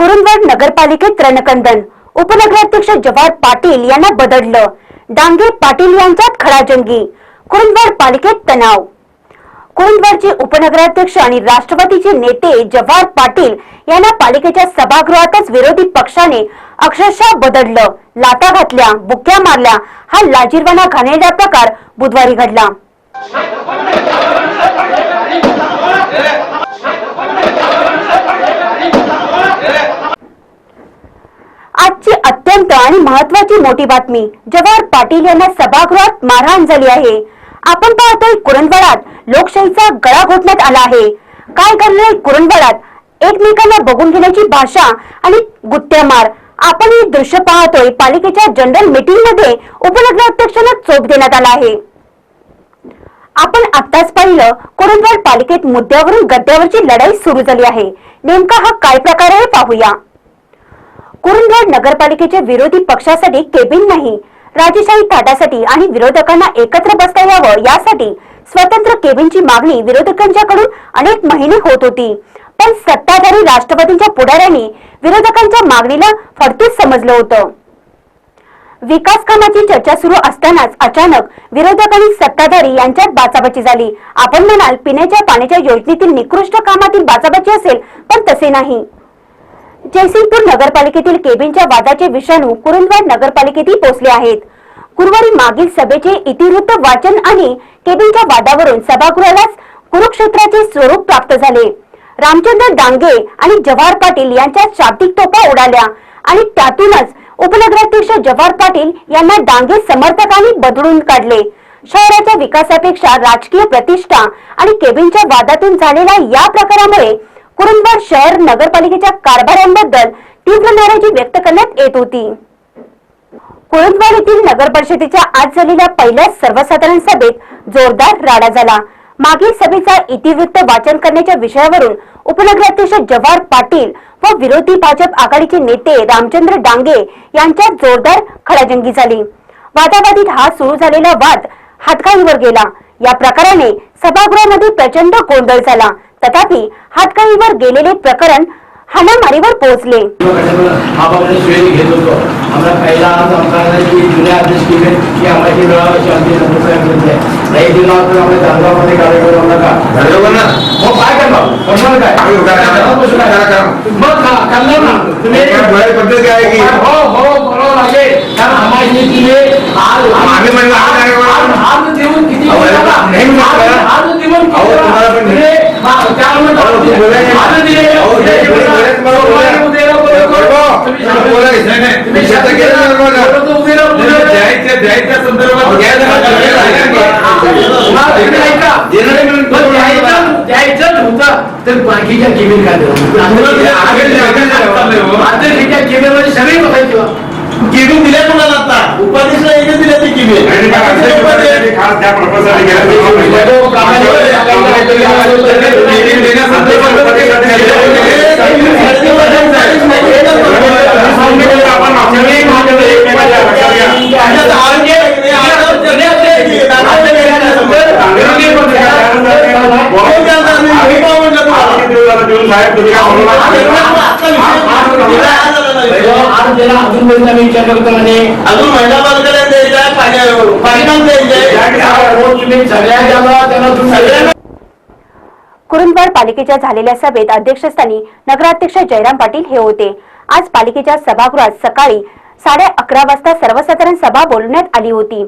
कुरुंदवाड नगरपालिकेत रणकंदन. उपनगराध्यक्ष जवाहर पाटील यांना बदललं डांगे पाटील यांच्यात खडाजंगी. कुरुंदवाड पालिकेत तणाव. कुरुंदवाडचे उपनगराध्यक्ष आणि राष्ट्रवादीचे नेते जवाहर पाटील यांना पालिकेच्या सभागृहातच विरोधी पक्षाने अक्षरशः बदललं लाता घातल्या बुक्या मारल्या. हा लाजीरवाना घाणेरडा प्रकार बुधवारी घडला आजची अत्यंत आणि महत्वाची मोठी बातमी. जवाहर पाटील यांना सभागृहात मारहाण झाली आहे. आपण पाहतोय कुरणवाडात लोकशाहीचा गळा घोटण्यात आला आहे. काय घडलंय कुरणवाडात एकमेकांना बघून घेण्याची भाषा आणि गुत्त्यामार आपण हे दृश्य पाहतोय पालिकेच्या जनरल मीटिंगमध्ये उपनगराध्यक्षांना चोप देण्यात आला आहे. आपण आत्ताच पाहिलं कुरणवाड पालिकेत मुद्द्यावरून गद्द्यावरची लढाई सुरू झाली आहे. नेमका हा काय प्रकार आहे पाहूया. कुरुंदवाड नगरपालिकेच्या विरोधी पक्षासाठी केबिन नाही. राजेशाही थाटासाठी आणि विरोधकांना एकत्र बसता यावं यासाठी स्वतंत्र केबिनची मागणी विरोधकांच्याकडून अनेक महिने होत होती. पण सत्ताधारी राष्ट्रपतींच्या पुढाऱ्यांनी विरोधकांच्या मागणीला फडतूस समजलं होतं. विकास कामाची चर्चा सुरू असतानाच अचानक विरोधक आणि सत्ताधारी यांच्यात बाचाबाची झाली. आपण म्हणाल पिण्याच्या पाण्याच्या योजनेतील निकृष्ट कामातील बाचाबाची असेल पण तसे नाही. जयसिंगपूर नगरपालिकेतील केबिनच्या वादाचे विषाणू कुरुंदवाड नगरपालिकेतही पोहोचले आहेत. गुरुवारी मागील सभेचे इतिवृत्त वाचन आणि केबिनच्या वादावरून सभागृहालाच कुरुक्षेत्राचे स्वरूप प्राप्त झाले. रामचंद्र डांगे आणि जवाहर पाटील यांच्या शाब्दिक तोफा उडाल्या आणि त्यातूनच उपनगराध्यक्ष जवाहर पाटील यांना डांगे समर्थकांनी बदलून काढले. शहराच्या विकासापेक्षा राजकीय प्रतिष्ठा आणि केबिनच्या वादातून झालेल्या या प्रकारामुळे कुरुंदवाड शहर नगरपालिकेच्या कारभाऱ्यांबद्दल तीव्र नाराजी व्यक्त करण्यात येत होती. कुरुंदवाड येथील नगर परिषदेच्या आज झालेल्या पहिल्या सर्वसाधारण सभेत जोरदार राडा झाला. मागील सभेचा इतिवृत्त वाचन करण्याच्या विषयावरून उपनगराध्यक्ष जवाहर पाटील व विरोधी भाजप आघाडीचे नेते रामचंद्र डांगे यांच्यात जोरदार खडाजंगी झाली. वादावादीत हा सुरू झालेला वाद हातकाईवर गेला. या प्रकाराने सभागृहामध्ये प्रचंड गोंधळ झाला. तथापि हातकाईवर गेलेले प्रकरण हाणामारीवर पोहोचले? हो हो आम्ही म्हणलं तुम्ही- हा, केला. द्यायच्या द्यायच्या संदर्भात द्यायचं? हा, होतं तर बाकीच्या केबिन काय आज त्याला अजूनपर्यंत आम्ही विचार करतो म्हणे. अजून पाणी द्यायचे रोज तुम्ही सगळ्या जागा त्यांना तुम्ही सगळ्या कुरुंदवाड पालिकेच्या झालेल्या सभेत अध्यक्षस्थानी नगराध्यक्ष जयराम पाटील हे होते. आज पालिकेच्या सभागृहात सकाळी साडे अकरा वाजता सर्वसाधारण सभा बोलवण्यात आली होती.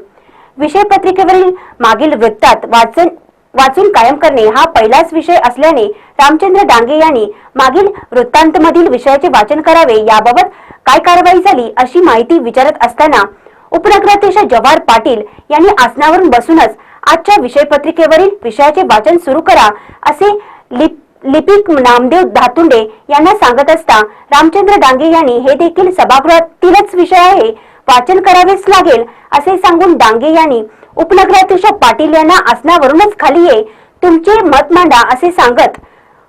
विषय पत्रिकेवरील मागील वृत्तात वाचन वाचून कायम करणे हा पहिलाच विषय असल्याने रामचंद्र डांगे यांनी मागील वृत्तांतमधील विषयाचे वाचन करावे याबाबत काय कारवाई झाली अशी माहिती विचारत असताना उपनगराध्यक्ष जवाहर पाटील यांनी आसनावरून बसूनच आजच्या विषय पत्रिकेवरील विषयाचे वाचन सुरू करा असे लिप लिपिक नामदेव धातुंडे यांना सांगत असता रामचंद्र डांगे यांनी हे देखील सभागृहातीलच विषय आहे. वाचन करावेच लागेल असे सांगून डांगे यांनी उपनगराध्यक्ष पाटील यांना आसनावरूनच खाली ये तुमचे मत मांडा असे सांगत.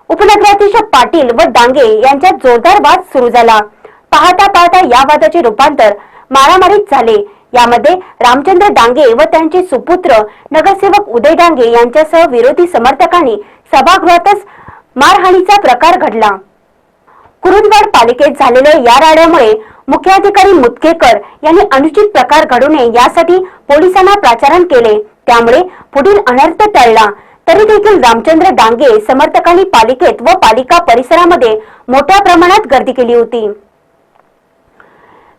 उपनगराध्यक्ष पाटील व डांगे यांच्यात जोरदार वाद सुरू झाला. पाहता पाहता या वादाचे रूपांतर मारामारीत झाले. यामध्ये रामचंद्र डांगे व त्यांचे सुपुत्र नगरसेवक उदय डांगे यांच्यासह विरोधी समर्थकांनी सभागृहातच मारहाणीचा प्रकार घडला. कुरुंदवाड पालिकेत झालेल्या या राड्यामुळे मुख्याधिकारी मुतकेकर यांनी अनुचित प्रकार घडू नये यासाठी पोलिसांना प्राचारण केले. त्यामुळे पुढील अनर्थ टळला. तरी देखील रामचंद्र डांगे समर्थकांनी पालिकेत व पालिका परिसरामध्ये मोठ्या प्रमाणात गर्दी केली होती.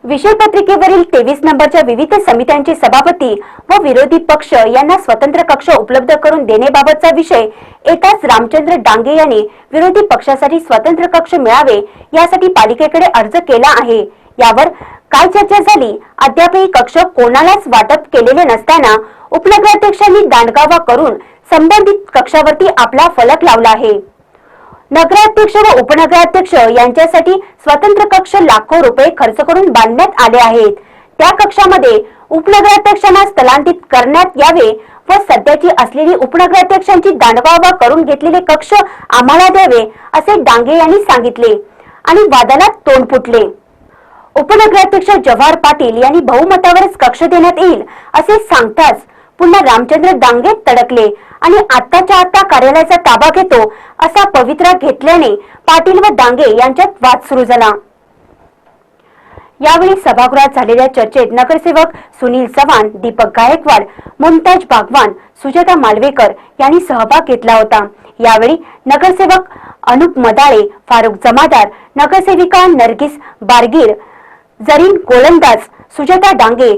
विषय पत्रिकेवरील तेवीस नंबरच्या विविध समित्यांचे सभापती व विरोधी पक्ष यांना स्वतंत्र कक्ष उपलब्ध करून देण्याबाबतचा विषय येताच रामचंद्र डांगे यांनी विरोधी पक्षासाठी स्वतंत्र कक्ष मिळावे यासाठी पालिकेकडे अर्ज केला आहे. यावर काय चर्चा झाली. अद्यापही कक्ष कोणालाच वाटप केलेले नसताना उपनगराध्यक्षांनी दांडगावा करून संबंधित कक्षावरती आपला फलक लावला आहे. नगराध्यक्ष व उपनगराध्यक्ष यांच्यासाठी स्वतंत्र कक्ष लाखो रुपये खर्च करून बांधण्यात आले आहेत. त्या कक्षामध्ये उपनगराध्यक्षांना स्थलांतरित करण्यात यावे व सध्याची असलेली उपनगराध्यक्षांची दांडगावा करून घेतलेले कक्ष आम्हाला द्यावे असे डांगे यांनी सांगितले आणि वादाला तोंड फुटले. उपनगराध्यक्ष जवाहर पाटील यांनी बहुमतावरच कक्ष देण्यात येईल असे सांगताच पुन्हा रामचंद्र दांगे तडकले आणि आत्ताच्या आत्ता कार्यालयाचा ताबा घेतो असा पवित्रा घेतल्याने पाटील व दांगे यांच्यात वाद सुरू झाला. यावेळी सभागृहात झालेल्या चर्चेत नगरसेवक सुनील चव्हाण दीपक गायकवाड मुमताज बागवान सुजाता मालवेकर यांनी सहभाग घेतला होता. यावेळी नगरसेवक अनुप मदाळे फारुख जमादार नगरसेविका नरगिस बारगीर जरीन गोलंदाज सुजाता डांगे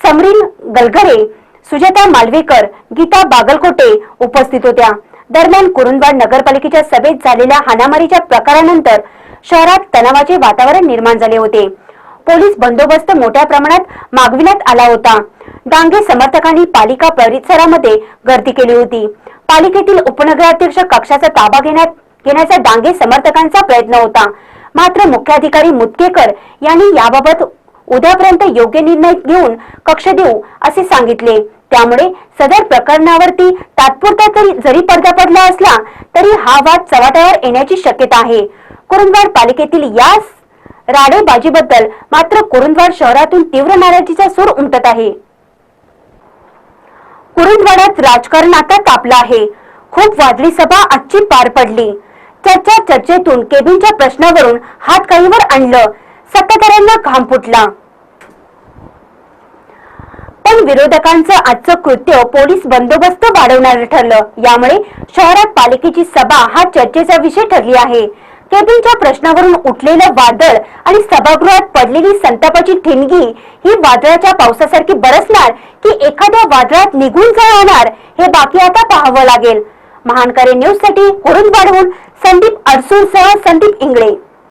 समरीन गलगरे सुजाता मालवेकर गीता बागलकोटे उपस्थित होत्या. दरम्यान कुरुंदवाड नगरपालिकेच्या सभेत झालेल्या हाणामारीच्या प्रकारानंतर शहरात तणावाचे वातावरण निर्माण झाले होते. पोलीस बंदोबस्त मोठ्या प्रमाणात मागविण्यात आला होता. डांगे समर्थकांनी पालिका परिसरामध्ये गर्दी केली होती. पालिकेतील उपनगराध्यक्ष कक्षाचा ताबा घेण्यात घेण्याचा डांगे समर्थकांचा प्रयत्न होता. मात्र मुख्याधिकारी मुतकेकर यांनी याबाबत उद्यापर्यंत योग्य निर्णय घेऊन कक्ष देऊ असे सांगितले. त्यामुळे सदर प्रकरणावरती तात्पुरता तरी जरी पडदा पडला असला तरी हा वाद चव्हाट्यावर येण्याची शक्यता आहे. कुरुंदवाड पालिकेतील या राडेबाजीबद्दल मात्र कुरुंदवाड शहरातून तीव्र नाराजीचा सूर उमटत आहे. कुरुंदवाडात राजकारण आता तापलं आहे. खूप वादळी सभा आजची पार पडली. चर्चा चर्चेतून केबिनच्या प्रश्नावरून हात काहीवर आणलं. सत्ताधाऱ्यांना घाम फुटला. पण विरोधकांचं आजचं कृत्य पोलीस बंदोबस्त वाढवणार ठरलं. यामुळे शहरात पालिकेची सभा हा चर्चेचा विषय ठरली आहे. केबिनच्या प्रश्नावरून उठलेलं वादळ आणि सभागृहात पडलेली संतापाची ठिणगी ही वादळाच्या पावसासारखी बरसणार की एखाद्या वादळात निघून जाणार हे बाकी आता पाहावं लागेल. महानकारी न्यूजसाठी वाढवून संदीप अडसूळसह संदीप इंगळे